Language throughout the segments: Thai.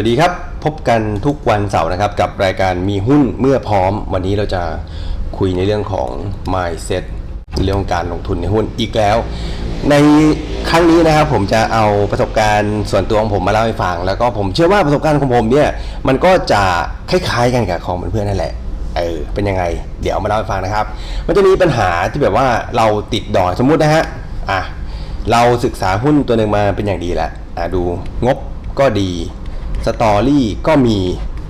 วัสดีครับ พบกันทุกวันเสาร์นะครับ กับรายการมีหุ้นเมื่อพร้อม วันนี้เราจะคุยในเรื่องของ mindset เรื่องของการลงทุนในหุ้นอีกแล้ว ในครั้งนี้นะครับผมจะเอาประสบการณ์ส่วนตัวของผมมาเล่าให้ฟัง แล้วก็ผมเชื่อว่าประสบการณ์ของผมเนี่ยมันก็จะคล้ายๆกันกับของเพื่อนๆนั่นแหละเออเป็นยังไง เดี๋ยวมาเล่าให้ฟังนะครับ มันจะมีปัญหาที่แบบว่าเราติดดอยสมมุตินะฮะอะเราศึกษาหุ้นตัวหนึ่งมาเป็นอย่างดีแล้วอะดูงบก็ดี สตอรี่ก็มี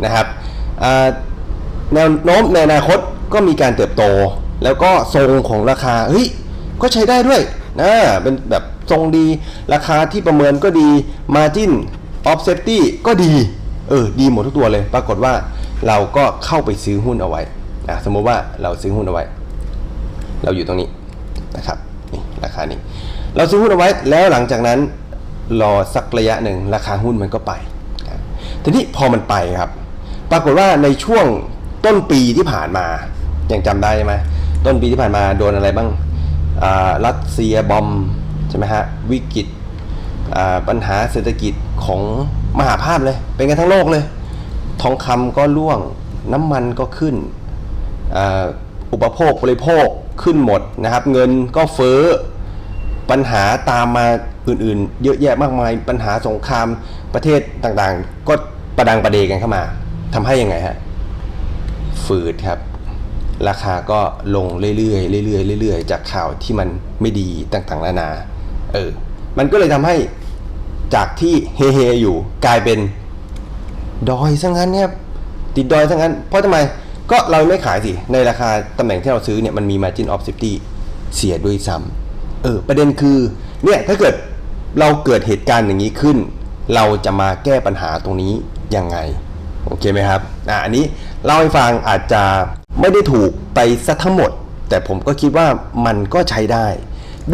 นะครับแนวโน้มในอนาคตก็มีการเติบโต แล้วก็ทรงของราคาเฮ้ยก็ใช้ได้ด้วยนะเป็นแบบทรงดีราคาที่ประเมินก็ดี Margin of Safety ก็ดี เออ ดีหมดทุกตัวเลย ปรากฏว่าเราก็เข้าไปซื้อหุ้นเอาไว้นะสมมติว่าเราซื้อหุ้นเอาไว้ เราอยู่ตรงนี้นะครับนี่ราคานี้ เราซื้อหุ้นเอาไว้แล้วหลังจากนั้นรอสักระยะหนึ่งราคาหุ้นมันก็ไป ทีนี้พอมันไปครับ ปรากฏว่าในช่วงต้นปีที่ผ่านมายังจำได้ใช่ไหมต้นปีที่ผ่านมาโดนอะไรบ้างรัสเซียบอมใช่ไหมฮะวิกฤตปัญหาเศรษฐกิจของมหาภาพเลย เป็นกันทั้งโลกเลย ทองคำก็ร่วงน้ำมันก็ขึ้นอ,อุปโภคบริโภคขึ้นหมดนะครับ เงินก็เฟ้อปัญหาตามมาอื่นๆ เยอะแยะมากมาย ปัญหาสงครามประเทศต่างๆ ก็ ประดังประเดกันเข้ามาทำให้ยังไงฮะฝืดครับ ราคาก็ลงเรื่อยๆเรื่อยๆเรื่อยๆจากข่าวที่มันไม่ดีต่างๆนานา เออ มันก็เลยทำให้จากที่เฮๆอยู่กลายเป็นดอยซะงั้นเนี่ยครับติดดอยซะงั้น เพราะทำไมก็เราไม่ขายสิ ในราคาตำแหน่งที่เราซื้อเนี่ยมันมี margin of safety เสียด้วยซ้ำเออ ประเด็นคือ เนี่ย ถ้าเกิดเราเกิดเหตุการณ์อย่างนี้ขึ้น เราจะมาแก้ปัญหาตรงนี้ยังไงโอเคไหมครับอ่าอันนี้เล่าให้ฟังอาจจะไม่ได้ถูกไปซะทั้งหมด แต่ผมก็คิดว่ามันก็ใช้ได้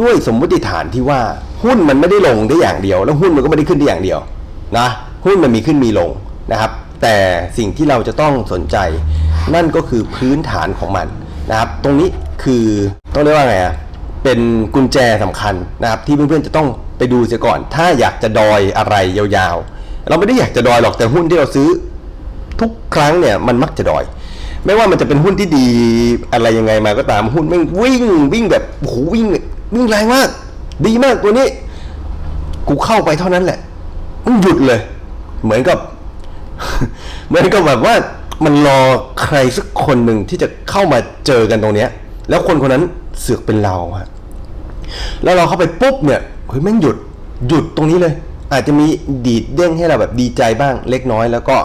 ด้วยสมมติฐานที่ว่าหุ้นมันไม่ได้ลงได้อย่างเดียว แล้วหุ้นมันก็ไม่ได้ขึ้นได้อย่างเดียวนะหุ้นมันมีขึ้นมีลงนะครับ แต่สิ่งที่เราจะต้องสนใจ นั่นก็คือพื้นฐานของมันนะครับ ตรงนี้คือต้องเรียกว่าไงอะ เป็นกุญแจสำคัญนะครับที่เพื่อนๆจะต้องไปดูเสียก่อน ถ้าอยากจะดอยอะไรยาวๆ เราไม่ได้อยากจะดอยหรอกแต่หุ้นที่เราซื้อทุกครั้งเนี่ยมันมักจะดอย ไม่ว่ามันจะเป็นหุ้นที่ดีอะไรยังไงมาก็ตามหุ้นม่งวิ่งวิ่งแบบโอ้โหวิ่งวิ่งแรงมาก ดีมากตัวนี้ กูเข้าไปเท่านั้นแหละมันหยุดเลย เหมือนกับ เหมือนกับแบบว่ามันรอใครสักคนหนึ่งที่จะเข้ามาเจอกันตรงเนี้ย แล้วคนคนนั้นเสือกเป็นเราฮะ แล้วเราเข้าไปปุ๊บเนี่ยเฮ้ยแม่งหยุดหยุดตรงนี้เลย อาจจะมีดีดเด้งให้เราแบบดีใจบ้างเล็กน้อย แล้วก็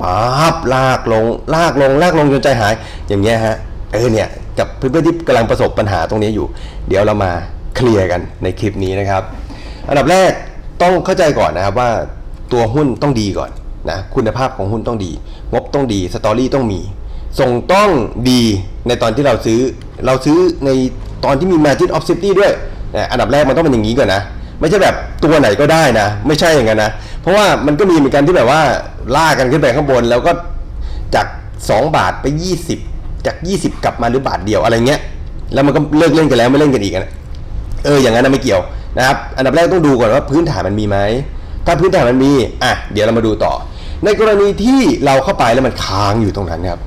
ปั๊บลากลง ลากลง ลากลงจนใจหาย อย่างเงี้ยฮะเออเนี่ยกับเพื่อนๆที่กำลังประสบปัญหาตรงนี้อยู่ เดี๋ยวเรามาเคลียร์กันในคลิปนี้นะครับ อันดับแรกต้องเข้าใจก่อนนะครับว่าตัวหุ้นต้องดีก่อนนะคุณภาพของหุ้นต้องดี งบต้องดีสตอรี่ต้องมี ส่งต้องดีในตอนที่เราซื้อ เราซื้อใน ตอนที่มี margin of safety ด้วยอันดับแรกมันต้องเป็นอย่างนี้ก่อนนะ ไม่ใช่แบบตัวไหนก็ได้นะ ไม่ใช่อย่างนั้นนะ เพราะว่ามันก็มีเหมือนกันที่แบบว่าล่ากันขึ้นไปข้างบน แล้วก็จาก 2 บาทไป 20 จาก 20 กลับมาหรือบาทเดียวอะไรเงี้ยแล้วมันก็เลิกเล่นกันแล้วไม่เล่นกันอีกนะเอออย่างนั้นนะไม่เกี่ยวนะครับอันดับแรกต้องดูก่อนว่าพื้นฐานมันมีไหมถ้าพื้นฐานมันมีอะเดี๋ยวเรามาดูต่อ ในกรณีที่เราเข้าไปแล้วมันค้างอยู่ตรงนั้นครับ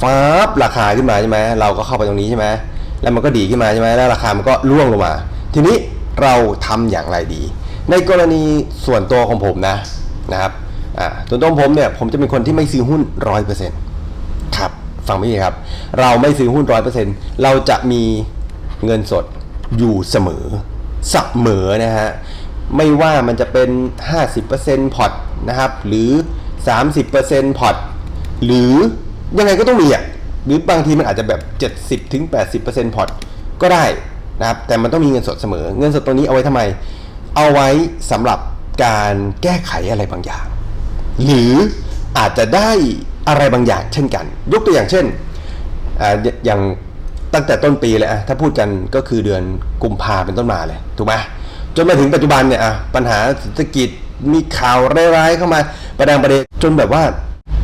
ฟ้าบราคาขึ้นมาใช่ไหมเราก็เข้าไปตรงนี้ใช่ไหม แล้วมันก็ดีขึ้นมาใช่ไหมแล้วราคามันก็ร่วงลงมา ทีนี้เราทำอย่างไรดี ในกรณีส่วนตัวของผมนะนะครับอ่าส่วนตัวของผมเนี่ยผมจะเป็นคนที่ไม่ซื้อหุ้นร้อยเปอร์เซ็นต์ครับฟังไม่ดีครับ เราไม่ซื้อหุ้นร้อยเปอร์เซ็นต์เราจะมีเงินสดอยู่เสมอเสมอนะฮะไม่ว่ามันจะเป็น 50%พอร์ตนะครับ หรือ 30%พอร์ตหรือยังไงก็ต้องมีอะ หรือบางทีมันอาจจะแบบ 70ถึง80%พอร์ตก็ได้นะครับแต่มันต้องมีเงินสดเสมอ เงินสดตรงนี้เอาไว้ทำไม เอาไว้สำหรับการแก้ไขอะไรบางอย่าง หรืออาจจะได้อะไรบางอย่างเช่นกัน ยกตัวอย่างเช่นออย่างตั้งแต่ต้นปีเลยอะถ้าพูดกันก็คือเดือนกุมภาเป็นต้นมาเลยถูกไหมจนมาถึงปัจจุบันเนี่ยอะปัญหาเศรษฐกิจมีข่าวร้ายๆเข้ามาประดังประเดจนแบบว่า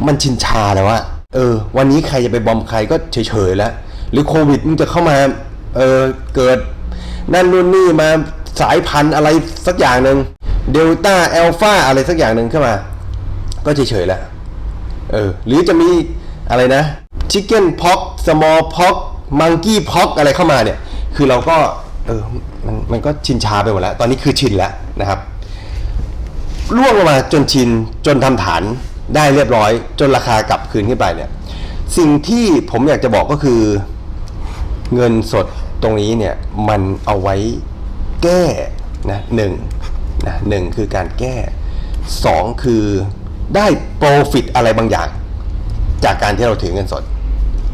มันชินชาแล้วว่า เออ วันนี้ใครจะไปบอมใครก็เฉยๆแล้ว หรือโควิดมันจะเข้ามา เออเกิด นั่นนู่นนี่มาสายพันธุ์อะไรสักอย่างหนึ่งเดลต้าแอลฟาอะไรสักอย่างหนึ่งเข้ามา ก็เฉยๆแล้ว เออ หรือจะมีอะไรนะ chicken pox small pox monkey pox อะไรเข้ามาเนี่ย คือเราก็เออมันมันก็ชินชาไปหมดแล้ว ตอนนี้คือชินแล้วนะครับล่วงลงมาจนชินจนทำฐาน ได้เรียบร้อย จนราคากลับคืนขึ้นไปเนี่ย สิ่งที่ผมอยากจะบอกก็คือ เงินสดตรงนี้เนี่ยมันเอาไว้แก้นะหนึ่งนะหนึ่งคือการแก้สองคือได้โปรฟิตอะไรบางอย่าง จากการที่เราถือเงินสด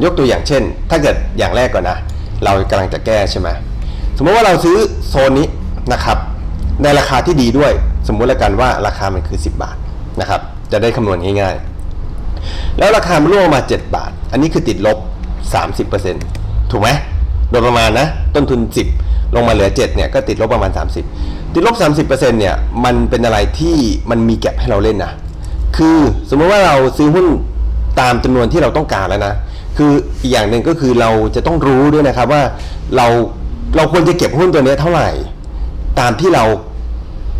ยกตัวอย่างเช่น ถ้าเกิดอย่างแรกก่อนนะ เรากำลังจะแก้ใช่ไหมสมมติว่าเราซื้อโซนนี้นะครับในราคาที่ดีด้วย สมมุติแล้วกันว่าราคามันคือ 10 บาทนะครับ จะได้คำนวณง่ายๆ แล้วราคามันร่วงมา 7 บาท อันนี้คือติดลบ 30%ถูกไหมโดยประมาณนะ ต้นทุน 10 ลงมาเหลือ 7 เนี่ย ก็ติดลบประมาณ 30 ติดลบ 30%เนี่ย มันเป็นอะไรที่มันมีแก็บให้เราเล่นนะ คือสมมติว่าเราซื้อหุ้นตามจำนวนที่เราต้องการแล้วนะ คืออีกอย่างหนึ่งก็คือเราจะต้องรู้ด้วยนะครับว่าเราเราควรจะเก็บหุ้นตัวนี้เท่าไหร่ ตามที่เรา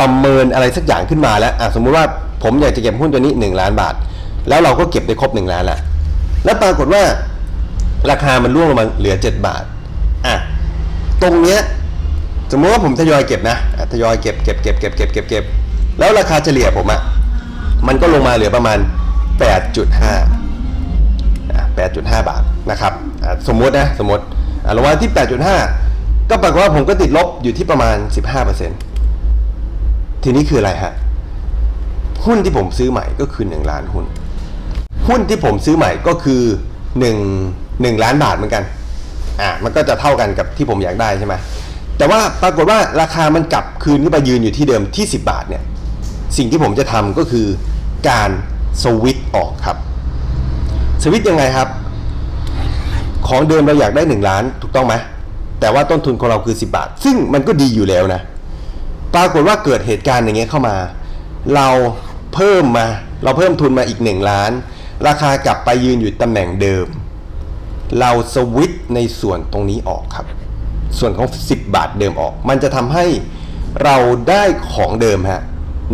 ประเมินอะไรสักอย่างขึ้นมาแล้วอะสมมุติว่า ผมอยากจะเก็บหุ้นตัวนี้ 1 ล้านบาท แล้วเราก็เก็บได้ครบ 1 ล้านแล้วแล้วปรากฏว่าราคามันร่วงลงมาเหลือ 7 บาทอะตรงเนี้ยสมมติว่าผมทยอยเก็บนะทยอยเก็บเก็บเก็บเก็บเก็บเก็บเก็บแล้วราคาเฉลี่ยผมอะมันก็ลงมาเหลือประมาณ 8.5อะ8.5 บาทนะครับสมมตินะสมมติอะลงมาที่ 8.5 ก็ปรากฏว่าผมก็ติดลบอยู่ที่ประมาณ 15%ทีนี้คืออะไรฮะ หุ้นที่ผมซื้อใหม่ก็คือ 1 ล้านหุ้น หุ้นที่ผมซื้อใหม่ก็คือ1 1ล้านบาทเหมือนกัน อะมันก็จะเท่ากันกับที่ผมอยากได้ใช่ไหมแต่ว่าปรากฏว่าราคามันกลับคืนขึ้นไปยืนอยู่ที่เดิมที่ 10 บาทเนี่ย สิ่งที่ผมจะทำก็คือการสวิตช์ออกครับ สวิตช์ยังไงครับ ของเดิมเราอยากได้ 1 ล้านถูกต้องไหม แต่ว่าต้นทุนของเราคือ 10 บาท ซึ่งมันก็ดีอยู่แล้วนะ ปรากฏว่าเกิดเหตุการณ์อย่างเงี้ยเข้ามา เรา เพิ่มมาเราเพิ่มทุนมาอีก 1 ล้าน ราคากลับไปยืนอยู่ตำแหน่งเดิม เราสวิตในส่วนตรงนี้ออกครับ ส่วนของ 10 บาทเดิมออก มันจะทำให้เราได้ของเดิมฮะ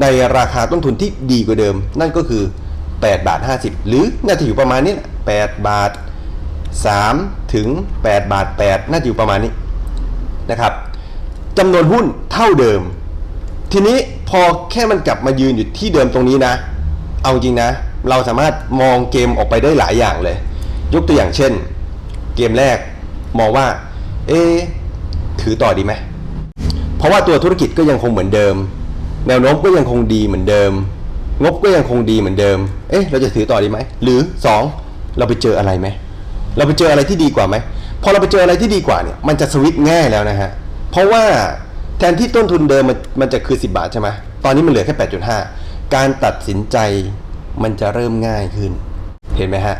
ในราคาต้นทุนที่ดีกว่าเดิม นั่นก็คือ 8 บาท 50 หรือน่าจะอยู่ประมาณนี้แหละ8บาท 3 ถึง 8 บาท 8 น่าจะอยู่ประมาณนี้นะครับจำนวนหุ้นเท่าเดิม ทีนี้พอแค่มันกลับมายืนอยู่ที่เดิมตรงนี้นะ เอาจริงนะ เราสามารถมองเกมออกไปได้หลายอย่างเลย ยกตัวอย่างเช่น เกมแรกมองว่า เอ๊ถือต่อดีไหม เพราะว่าตัวธุรกิจก็ยังคงเหมือนเดิม แนวโน้มก็ยังคงดีเหมือนเดิม งบก็ยังคงดีเหมือนเดิม เอ๊ะ เราจะถือต่อดีไหม หรือ 2 เราไปเจออะไรไหม เราไปเจออะไรที่ดีกว่าไหม พอเราไปเจออะไรที่ดีกว่าเนี่ย มันจะสวิตช์ง่ายแล้วนะฮะ เพราะว่า แทนที่ต้นทุนเดิมมันมันจะคือ 10 บาทใช่ไหมตอนนี้มันเหลือแค่ 8.5 การตัดสินใจมันจะเริ่มง่ายขึ้น เห็นไหมฮะ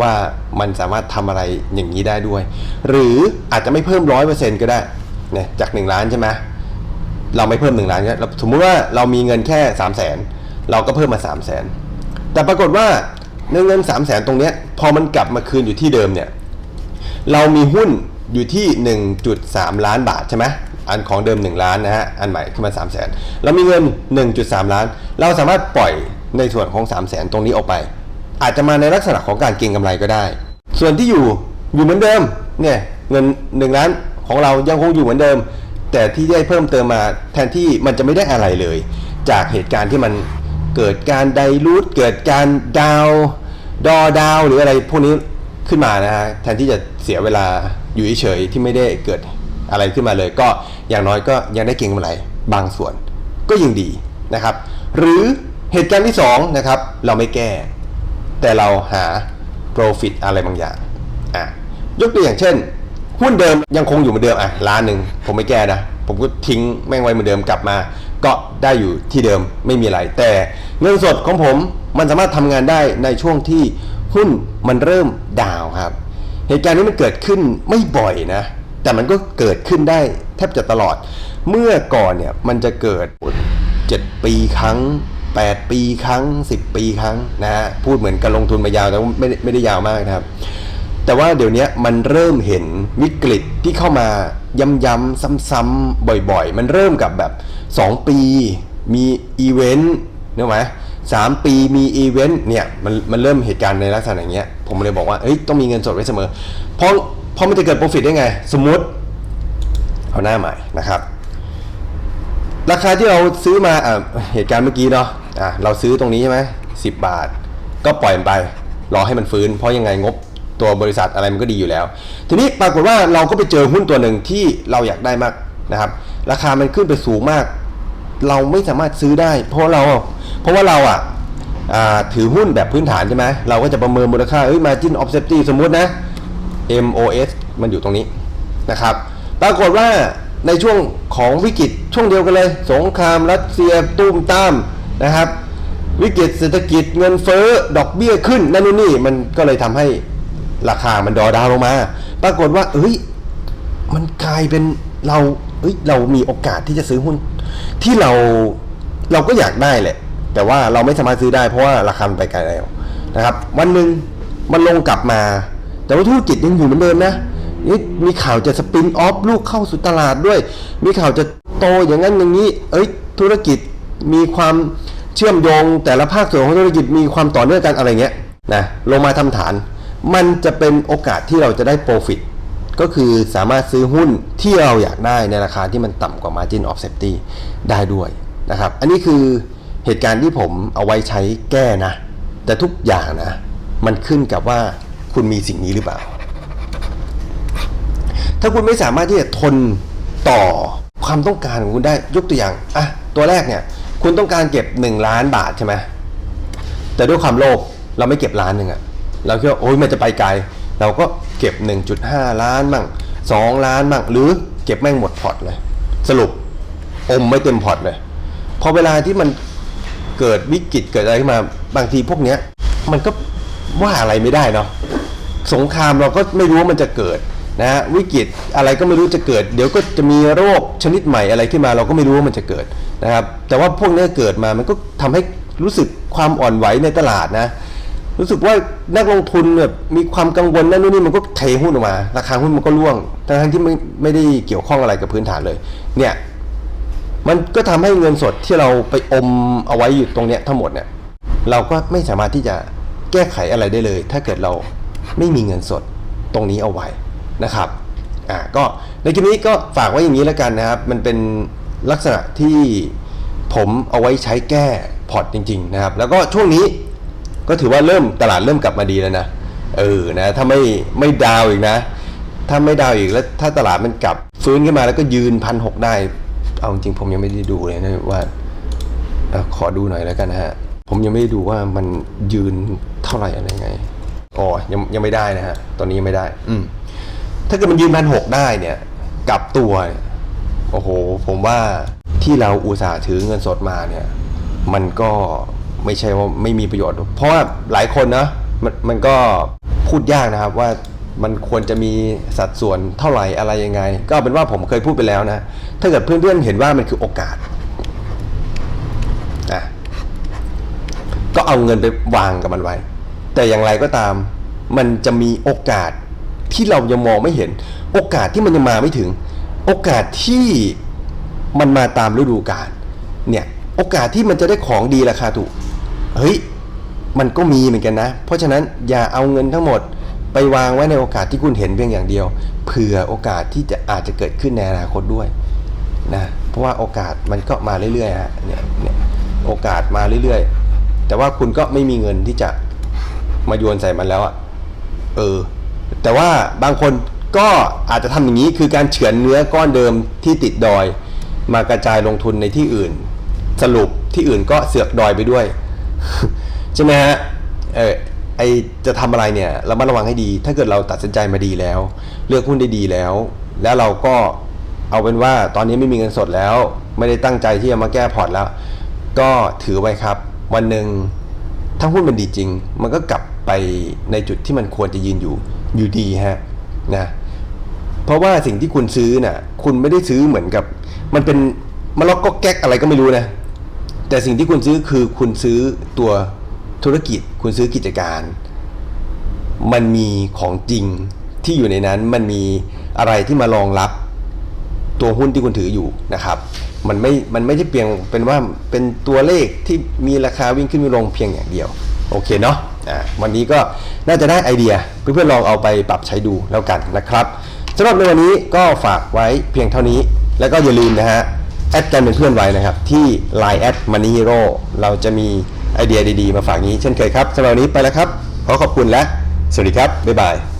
ว่ามันสามารถทำอะไรอย่างนี้ได้ด้วย หรืออาจจะไม่เพิ่มร้อยเปอร์เซ็นต์ก็ได้เนี่ยจาก 1 ล้านใช่ไหมเราไม่เพิ่ม 1 ล้านก็เราสมมุติว่าเรามีเงินแค่ 3 0 0แสนเราก็เพิ่มมา 3 0 0แสนแต่ปรากฏว่าในเงิน 3 0 0แสนตรงเนี้ยพอมันกลับมาคืนอยู่ที่เดิมเนี่ยเรามีหุ้นอยู่ที่ 1.3 ล้านบาทใช่ไหม อันของเดิม 1 ล้านนะฮะ อันใหม่ขึ้นมา 3 0 0แสนเรามีเงิน 1.3 ล้าน เราสามารถปล่อยในส่วนของ 3 0 0แสนตรงนี้ออกไป อาจจะมาในลักษณะของการเก็งกำไรก็ได้ ส่วนที่อยู่อยู่เหมือนเดิม เนี่ยเงิน 1 ล้านของเรายังคงอยู่เหมือนเดิม แต่ที่ได้เพิ่มเติมมาแทนที่มันจะไม่ได้อะไรเลย จากเหตุการณ์ที่มันเกิดการไดรูทเกิดการดาวดอดาวหรืออะไรพวกนี้ขึ้นมานะฮะแทนที่จะเสียเวลาอยู่เฉยๆที่ไม่ได้เกิด อะไรขึ้นมาเลย ก็อย่างน้อยก็ยังได้เก็งกำไรบางส่วน ก็ยังดีนะครับ หรือเหตุการณ์ที่สองนะครับเราไม่แก้ แต่เราหา profit อะไรบางอย่างอะยกตัวอย่างเช่นหุ้นเดิมยังคงอยู่เหมือนเดิมอะล้านหนึ่งผมไม่แก้นะผมก็ทิ้งแม่งไว้เหมือนเดิมกลับมา ก็ได้อยู่ที่เดิมไม่มีอะไร แต่เงินสดของผมมันสามารถทำงานได้ในช่วงที่หุ้นมันเริ่มดาวครับ เหตุการณ์นี้มันเกิดขึ้นไม่บ่อยนะ แต่มันก็เกิดขึ้นได้แทบจะตลอด เมื่อก่อนเนี่ยมันจะเกิด 7 ปีครั้ง 8 ปีครั้ง 10 ปีครั้งนะฮะพูดเหมือนการลงทุนมายาวแต่ว่าไม่ได้ไม่ได้ยาวมากนะครับ แต่ว่าเดี๋ยวนี้มันเริ่มเห็นวิกฤตที่เข้ามาย้ำๆซ้ำๆบ่อยๆ มันเริ่มกับแบบ 2 ปีมีอีเวนต์เนกอะไหม3ปีมีอีเวนต์เนี่ยมันมันเริ่มเหตุการณ์ในลักษณะอย่างเงี้ยผมเลยบอกว่าเอ้ยต้องมีเงินสดไว้เสมอ เพราะ พราะมันจะเกิด profit ได้ไง สมมติ เอาหน้าใหม่นะครับ ราคาที่เราซื้อมาอะเหตุการณ์เมื่อกี้เนาะอะเราซื้อตรงนี้ใช่ไหมสิบาท ก็ปล่อยมันไป รอให้มันฟื้น เพราะยังไงงบตัวบริษัทอะไรมันก็ดีอยู่แล้ว ทีนี้ปรากฏว่าเราก็ไปเจอหุ้นตัวหนึ่งที่เราอยากได้มากนะครับ ราคามันขึ้นไปสูงมาก เราไม่สามารถซื้อได้ เพราะเรา เพราะว่าเราอะถือหุ้นแบบพื้นฐานใช่ไหมเราก็จะประเมินมูลค่าเอ้ย margin of safety สมมตินะ MOS มันอยู่ตรงนี้นะครับ ปรากฏว่าในช่วงของวิกฤตช่วงเดียวกันเลย สงครามรัสเซียตุ้มตามนะครับ วิกฤตเศรษฐกิจเงินเฟ้อดอกเบี้ยขึ้นนั่นนู่นนี่มันก็เลยทำให้ราคามันดอดาวลงมา ปรากฏว่า เอ้ย มันกลายเป็นเราเอ้ยเรามีโอกาสที่จะซื้อหุ้น ที่เราเราก็อยากได้แหละ แต่ว่าเราไม่สามารถซื้อได้เพราะว่าราคามันไปไกลแล้วนะครับ วันหนึ่งมันลงกลับมา แต่ว่าธุรกิจยังอยู่เหมือนเดิมนะนี่มีข่าวจะสปินออฟลูกเข้าสู่ตลาดด้วย มีข่าวจะโตอย่างนั้นอย่างนี้ เอ้ยธุรกิจมีความเชื่อมโยง แต่ละภาคส่วนของธุรกิจมีความต่อเนื่องกันอะไรเงี้ยนะลงมาทำฐาน มันจะเป็นโอกาสที่เราจะได้โปรฟิตก็คือสามารถซื้อหุ้นที่เราอยากได้ในราคาที่มันต่ำกว่า margin of safety ได้ด้วยนะครับ อันนี้คือเหตุการณ์ที่ผมเอาไว้ใช้แก้นะ แต่ทุกอย่างนะ มันขึ้นกับว่า คุณมีสิ่งนี้หรือเปล่า ถ้าคุณไม่สามารถที่จะทนต่อความต้องการของคุณได้ยกตัวอย่างอะตัวแรกเนี่ย คุณต้องการเก็บ 1 ล้านบาทใช่ไหมแต่ด้วยความโลภเราไม่เก็บล้านหนึ่งอะเราคิดว่าโอ้ยมันจะไปไกล เราก็เก็บ 1.5 ล้านบ้าง2ล้านบ้างหรือเก็บแม่งหมดพอร์ตเลย สรุปอมไม่เต็มพอร์ตเลยพอเวลาที่มันเกิดวิกฤตเกิดอะไรขึ้นมาบางทีพวกเนี้ย มันก็ว่าอะไรไม่ได้เนาะ สงครามเราก็ไม่รู้ว่ามันจะเกิดนะฮะวิกฤตอะไรก็ไม่รู้จะเกิด เดี๋ยวก็จะมีโรคชนิดใหม่อะไรขึ้นมา เราก็ไม่รู้ว่ามันจะเกิดนะครับ แต่ว่าพวกนี้เกิดมามันก็ทำให้รู้สึกความอ่อนไหวในตลาดนะ รู้สึกว่านักลงทุนแบบมีความกังวลนั่นนู่นนี่มันก็เทหุ้นออกมา ราคาหุ้นมันก็ร่วงทั้งที่ไม่ไม่ได้เกี่ยวข้องอะไรกับพื้นฐานเลย เนี่ยมันก็ทำให้เงินสดที่เราไปอมเอาไว้อยู่ตรงเนี้ยทั้งหมดเนี่ยเราก็ไม่สามารถที่จะแก้ไขอะไรได้เลย ถ้าเกิดเรา ไม่มีเงินสดตรงนี้เอาไว้นะครับอ่าก็ในคลิปนี้ก็ฝากไว้อย่างนี้แล้วกันนะครับ มันเป็นลักษณะที่ผมเอาไว้ใช้แก้พอร์ตจริง ๆ นะครับ แล้วก็ช่วงนี้ก็ถือว่าเริ่มตลาดเริ่มกลับมาดีแล้วนะเออนะถ้าไม่ไม่ดาวอีกนะ ถ้าไม่ดาวอีกแล้วถ้าตลาดมันกลับฟื้นขึ้นมาแล้วก็ยืนพันหกได้ เอาจริงผมยังไม่ได้ดูเลยนะว่าขอดูหน่อยแล้วกันนะฮะผมยังไม่ได้ดูว่ามันยืนเท่าไหร่อะไรไง อ๋อยังยังไม่ได้นะฮะ ตอนนี้ยังไม่ได้ อืม ถ้าเกิดมันยืนพันหกได้เนี่ย กลับตัวเนี่ยโอ้โห ผมว่าที่เราอุตส่าห์ถือเงินสดมาเนี่ย มันก็ไม่ใช่ว่าไม่มีประโยชน์ เพราะว่าหลายคนนะมันมันก็พูดยากนะครับว่ามันควรจะมีสัดส่วนเท่าไหร่อะไรยังไง ก็เอาเป็นว่าผมเคยพูดไปแล้วนะ ถ้าเกิดเพื่อนๆเห็นว่ามันคือโอกาสอะก็เอาเงินไปวางกับมันไว้ แต่อย่างไรก็ตาม มันจะมีโอกาสที่เรายังมองไม่เห็น โอกาสที่มันยังมาไม่ถึง โอกาสที่มันมาตามฤดูกาลเนี่ยโอกาสที่มันจะได้ของดีราคาถูกเฮ้ยมันก็มีเหมือนกันนะ เพราะฉะนั้นอย่าเอาเงินทั้งหมดไปวางไว้ในโอกาสที่คุณเห็นเพียงอย่างเดียว เผื่อโอกาสที่จะอาจจะเกิดขึ้นในอนาคตด้วยนะเพราะว่าโอกาสมันก็มาเรื่อยๆฮะเนี่ยเนี่ยโอกาสมาเรื่อยๆ แต่ว่าคุณก็ไม่มีเงินที่จะ มาโยนใส่มันแล้วอะเออ แต่ว่าบางคนก็อาจจะทำอย่างนี้คือการเฉือนเนื้อก้อนเดิมที่ติดดอย มากระจายลงทุนในที่อื่น สรุปที่อื่นก็เสือกดอยไปด้วยใช่ไหมฮะเออไอจะทำอะไรเนี่ยเรามาระวังให้ดี ถ้าเกิดเราตัดสินใจมาดีแล้ว เลือกหุ้นได้ดีแล้ว แล้วเราก็เอาเป็นว่าตอนนี้ไม่มีเงินสดแล้ว ไม่ได้ตั้งใจที่จะมาแก้พอร์ตแล้ว ก็ถือไว้ครับ วันหนึ่งถ้าหุ้นมันดีจริง มันก็กลับ ไปในจุดที่มันควรจะยืนอยู่อยู่ดีฮะนะเพราะว่าสิ่งที่คุณซื้อน่ะคุณไม่ได้ซื้อเหมือนกับ มันเป็นมะล็อกก็แก๊กอะไรก็ไม่รู้นะ แต่สิ่งที่คุณซื้อคือคุณซื้อตัวธุรกิจ คุณซื้อกิจการ มันมีของจริงที่อยู่ในนั้นมันมีอะไรที่มารองรับ ตัวหุ้นที่คุณถืออยู่นะครับ มันไม่มันไม่ใช่เพียงเป็นว่าเป็นตัวเลขที่มีราคาวิ่งขึ้นวิ่งลงเพียงอย่างเดียว โอเคเนาะอ่าวันนี้ก็น่าจะได้ไอเดียเพื่อนๆลองเอาไปปรับใช้ดูแล้วกันนะครับสำหรับในวันนี้ก็ฝากไว้เพียงเท่านี้ แล้วก็อย่าลืมนะฮะแอดกันเป็นเพื่อนไว้นะครับ ที่ Line แอดมันนี่ฮีโร่เราจะมีไอเดียดีๆ มาฝากนี้เช่นเคยครับสำหรับวันนี้ไปแล้วครับ ขอขอบคุณและ สวัสดีครับ บ๊ายบาย